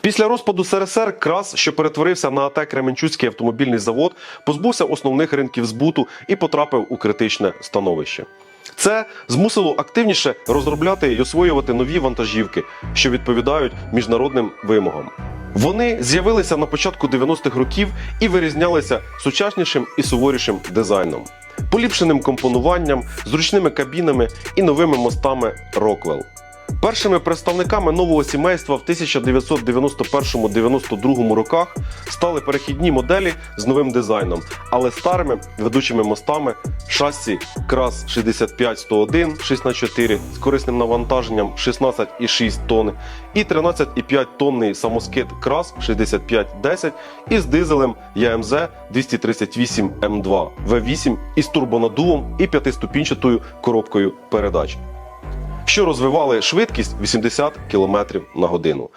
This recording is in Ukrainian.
Після розпаду СРСР КРАС, що перетворився на АТ Кременчуцький автомобільний завод, позбувся основних ринків збуту і потрапив у критичне становище. Це змусило активніше розробляти і освоювати нові вантажівки, що відповідають міжнародним вимогам. Вони з'явилися на початку 90-х років і вирізнялися сучаснішим і суворішим дизайном, поліпшеним компонуванням, зручними кабінами і новими мостами Rockwell. Першими представниками нового сімейства в 1991-92 роках стали перехідні моделі з новим дизайном, але старими ведучими мостами шасі крас 65-101 6х4 з корисним навантаженням 16,6 тонн і 13,5 тонний самоскид крас 6510 із дизелем ЯМЗ 238 М2 V8 із турбонаддувом і п'ятиступінчатою коробкою передач що розвивали швидкість 80 км на годину.